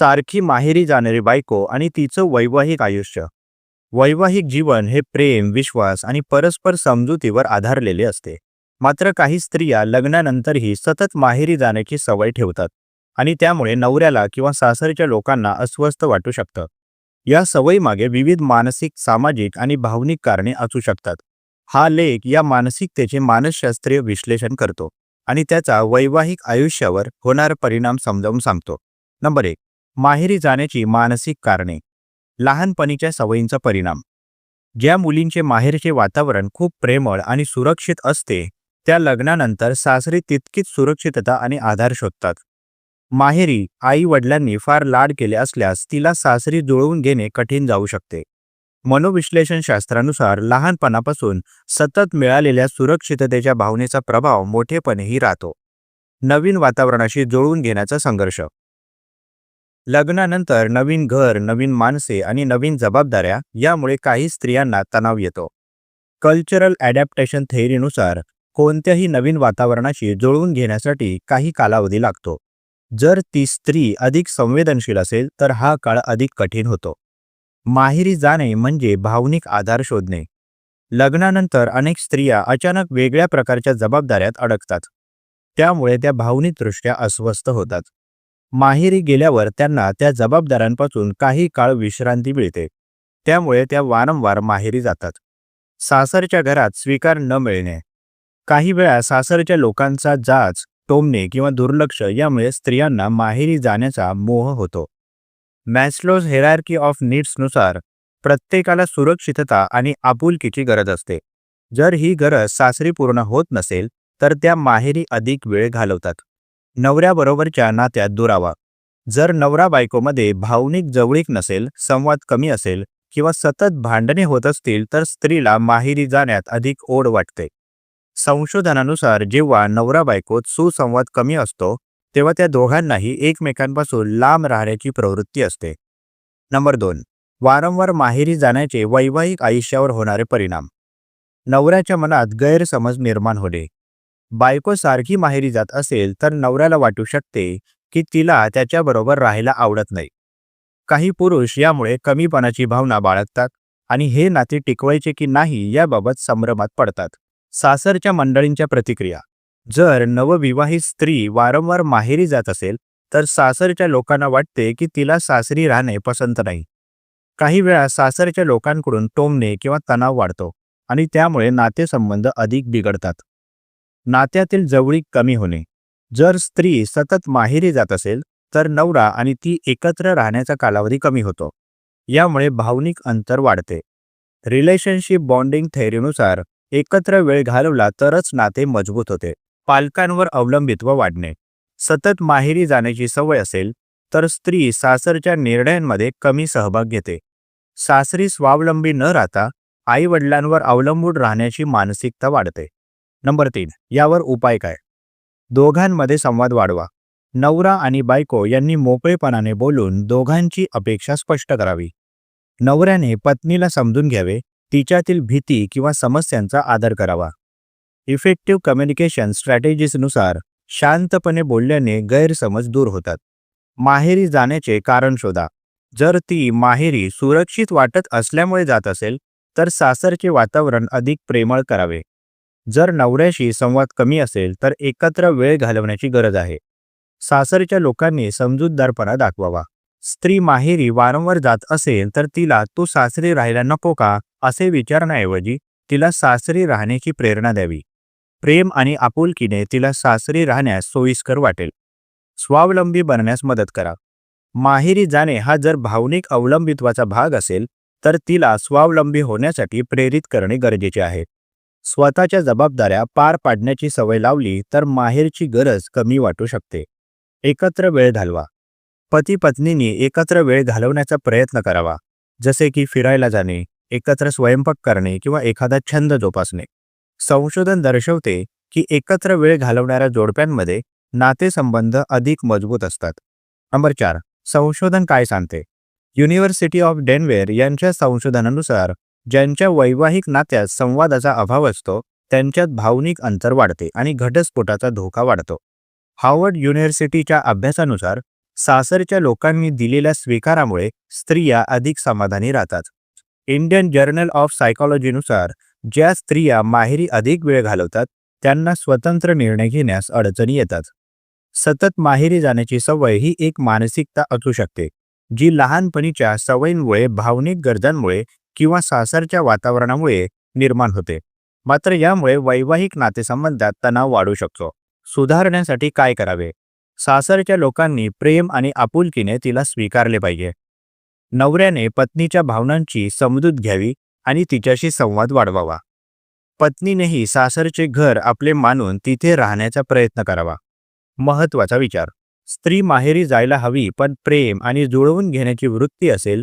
सारखी माहेरी जाणारी बायको आणि तिचं वैवाहिक आयुष्य. वैवाहिक जीवन हे प्रेम विश्वास आणि परस्पर समजुतीवर आधारलेले असते. मात्र काही स्त्रिया लग्नानंतरही सतत माहेरी जाण्याची सवय ठेवतात आणि त्यामुळे नवऱ्याला किंवा सासरच्या लोकांना अस्वस्थ वाटू शकतं. या सवयीमागे विविध मानसिक सामाजिक आणि भावनिक कारणे असू शकतात. हा लेख या मानसिकतेचे मानसशास्त्रीय विश्लेषण करतो आणि त्याचा वैवाहिक आयुष्यावर होणारा परिणाम समजावून सांगतो. नंबर एक माहेरी जाण्याची मानसिक कारणे. लहानपणीच्या सवयींचा परिणाम. ज्या मुलींचे माहेरचे वातावरण खूप प्रेमळ आणि सुरक्षित असते त्या लग्नानंतर सासरी तितकीच सुरक्षितता आणि आधार शोधतात. माहेरी आई वडिलांनी फार लाड केले असल्यास तिला सासरी जुळवून घेणे कठीण जाऊ शकते. मनोविश्लेषण शास्त्रानुसार लहानपणापासून सतत मिळालेल्या सुरक्षिततेच्या भावनेचा प्रभाव मोठेपणेही राहतो. नवीन वातावरणाशी जुळवून घेण्याचा संघर्ष. लग्नानंतर नवीन घर नवीन माणसे आणि नवीन जबाबदाऱ्या यामुळे काही स्त्रियांना तणाव येतो. कल्चरल ॲडॅप्टेशन थेअरीनुसार कोणत्याही नवीन वातावरणाशी जुळवून घेण्यासाठी काही कालावधी लागतो. जर ती स्त्री अधिक संवेदनशील असेल तर हा काळ अधिक कठीण होतो. माहेरी जाणे म्हणजे भावनिक आधार शोधणे. लग्नानंतर अनेक स्त्रिया अचानक वेगळ्या प्रकारच्या जबाबदाऱ्यात अडकतात. त्यामुळे त्या भावनिकदृष्ट्या अस्वस्थ होतात. माहेरी गेल्यावर त्यांना त्या जबाबदाऱ्यांपासून काही काळ विश्रांती मिळते. त्यामुळे त्या वारंवार माहेरी जातात. सासरच्या घरात स्वीकार न मिळणे. काही वेळा सासरच्या लोकांचा जाच टोमणे किंवा दुर्लक्ष यामुळे स्त्रियांना माहेरी जाण्याचा मोह होतो. मॅस्लोज हेरार्की ऑफ नीड्सनुसार प्रत्येकाला सुरक्षितता आणि आपुलकीची गरज असते. जर ही गरज सासरी पूर्ण होत नसेल तर त्या माहेरी अधिक वेळ घालवतात. नवऱ्याबरोबरच्या नात्यात दुरावा. जर नवरा बायकोमध्ये भावनिक जवळीक नसेल संवाद कमी असेल किंवा सतत भांडणे होत असतील तर स्त्रीला माहेरी जाण्यात अधिक ओढ वाटते. संशोधनानुसार जेव्हा नवरा बायकोत सुसंवाद कमी असतो तेव्हा त्या दोघांनाही एकमेकांपासून लांब राहण्याची प्रवृत्ती असते. नंबर दोन. वारंवार माहेरी जाण्याचे वैवाहिक आयुष्यावर होणारे परिणाम. नवऱ्याच्या मनात गैरसमज निर्माण होणे. बायको सारखी माहेरी जात असेल तर नवऱ्याला वाटू शकते की तिला त्याच्याबरोबर राहायला आवडत नाही. काही पुरुष यामुळे कमीपणाची भावना बाळगतात आणि हे नाते टिकवायचे की नाही याबाबत संभ्रमात पडतात. सासरच्या मंडळींच्या प्रतिक्रिया. जर नवविवाहित स्त्री वारंवार माहेरी जात असेल तर सासरच्या लोकांना वाटते की तिला सासरी राहणे पसंत नाही. काही वेळा सासरच्या लोकांकडून टोमणे किंवा तणाव वाढतो आणि त्यामुळे नातेसंबंध अधिक बिघडतात. नात्यातील जवळीक कमी होणे. जर स्त्री सतत माहेरी जात असेल तर नवरा आणि ती एकत्र राहण्याचा कालावधी कमी होतो. यामुळे भावनिक अंतर वाढते. रिलेशनशिप बॉन्डिंग थेअरीनुसार एकत्र वेळ घालवला तरच नाते मजबूत होते. पालकांवर अवलंबित्व वाढणे. सतत माहेरी जाण्याची सवय असेल तर स्त्री सासरच्या निर्णयांमध्ये कमी सहभाग घेते. सासरी स्वावलंबी न राहता आईवडिलांवर अवलंबून राहण्याची मानसिकता वाढते. नंबर तीन यावर उपाय काय? दोघांमध्ये संवाद वाढवा. नवरा आणि बायको यांनी मोकळेपणाने बोलून दोघांची अपेक्षा स्पष्ट करावी. नवऱ्याने पत्नीला समजून घ्यावे तिच्यातील भीती किंवा समस्यांचा आदर करावा. इफेक्टिव्ह कम्युनिकेशन स्ट्रॅटेजीजनुसार शांतपणे बोलल्याने गैरसमज दूर होतात. माहेरी जाण्याचे कारण शोधा. जर ती माहेरी सुरक्षित वाटत असल्यामुळे जात असेल तर सासरचे वातावरण अधिक प्रेमळ करावे. जर नवऱ्याशी संवाद कमी असेल तर एकत्र वेळ घालवण्याची गरज आहे. सासरच्या लोकांनी समजूतदारपणा दाखवावा. स्त्री माहेरी वारंवार जात असेल तर तिला तू सासरी राहायला नको का? असे विचारण्याऐवजी तिला सासरी राहण्याची प्रेरणा द्यावी. प्रेम आणि आपुलकीने तिला सासरी राहण्यास सोयीस्कर वाटेल. स्वावलंबी बनण्यास मदत करा. माहेरी जाणे हा जर भावनिक अवलंबित्वाचा भाग असेल तर तिला स्वावलंबी होण्यासाठी प्रेरित करणे गरजेचे आहे. स्वतःच्या जबाबदाऱ्या पार पाडण्याची सवय लावली तर माहेरची गरज कमी वाटू शकते. एकत्र वेळ घालवा. पती पत्नींनी एकत्र वेळ घालवण्याचा प्रयत्न करावा. जसे की फिरायला जाणे एकत्र स्वयंपाक करणे किंवा एखादा छंद जोपासणे. संशोधन दर्शवते की एकत्र वेळ घालवणाऱ्या जोडप्यांमध्ये नातेसंबंध अधिक मजबूत असतात. नंबर चार संशोधन काय सांगते? युनिव्हर्सिटी ऑफ डेनवेर यांच्या संशोधनानुसार ज्यांच्या वैवाहिक नात्यात संवादाचा अभाव असतो त्यांच्यात भावनिक अंतर वाढते आणि घटस्फोटाचा धोका वाढतो. हार्वर्ड युनिव्हर्सिटीच्या अभ्यासानुसार सासरच्या लोकांनी दिलेल्या स्वीकारामुळे स्त्रिया अधिक समाधानी राहतात. इंडियन जर्नल ऑफ सायकॉलॉजीनुसार ज्या स्त्रिया माहेरी अधिक वेळ घालवतात त्यांना स्वतंत्र निर्णय घेण्यास अडचणी येतात. सतत माहेरी जाण्याची सवय ही एक मानसिकता असू शकते जी लहानपणीच्या सवयींमुळे भावनिक गरजांमुळे किंवा सासरच्या वातावरणामुळे निर्माण होते. मात्र यामुळे वैवाहिक नातेसंबंधात तणाव वाढू शकतो. सुधारण्यासाठी काय करावे? सासरच्या लोकांनी प्रेम आणि आपुलकीने तिला स्वीकारले पाहिजे. नवऱ्याने पत्नीच्या भावनांची समजूत घ्यावी आणि तिच्याशी संवाद वाढवावा. पत्नीनेही सासरचे घर आपले मानून तिथे राहण्याचा प्रयत्न करावा. महत्त्वाचा विचार. स्त्री माहेरी जायला हवी पण प्रेम आणि जुळवून घेण्याची वृत्ती असेल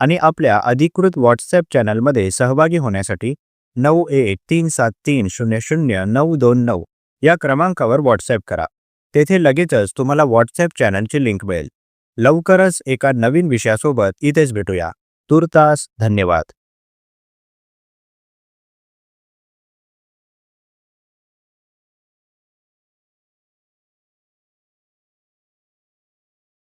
आणि आपल्या अधिकृत व्हॉट्सॲप चॅनलमध्ये सहभागी होण्यासाठी नऊ एक तीन सात तीन शून्य शून्य नऊ दोन नऊ या क्रमांकावर व्हॉट्सॲप करा. तेथे लगेचच तुम्हाला व्हॉट्सॲप चॅनलची लिंक मिळेल. लवकरच एका नवीन विषयासोबत इथेच भेटूया. तुर्तास धन्यवाद.